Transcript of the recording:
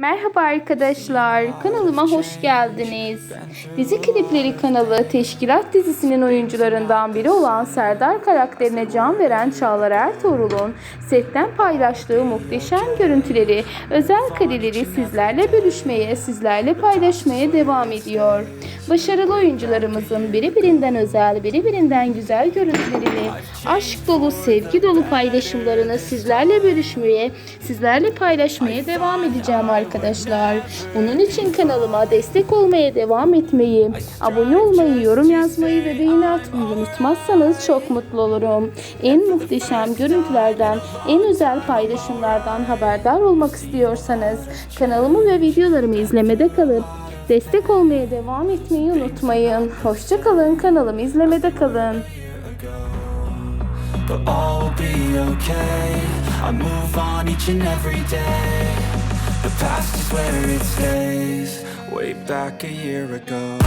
Merhaba arkadaşlar, kanalıma hoş geldiniz. Dizi Klipleri kanalı Teşkilat dizisinin oyuncularından biri olan Serdar karakterine can veren Çağlar Ertuğrul'un setten paylaştığı muhteşem görüntüleri, özel kareleri sizlerle bölüşmeye, sizlerle paylaşmaya devam ediyor. Başarılı oyuncularımızın biri birinden özel, biri birinden güzel görüntülerini, aşk dolu, sevgi dolu paylaşımlarını sizlerle bölüşmeye, sizlerle paylaşmaya devam edeceğim arkadaşlar. Bunun için kanalıma destek olmaya devam etmeyi, abone olmayı, yorum yazmayı ve beğeni atmayı unutmazsanız çok mutlu olurum. En muhteşem görüntülerden, en özel paylaşımlardan haberdar olmak istiyorsanız kanalımı ve videolarımı izlemede kalıp Destek olmaya devam etmeyi unutmayın. Hoşçakalın kanalımı izlemede kalın. The past is where it stays. Way back a year ago.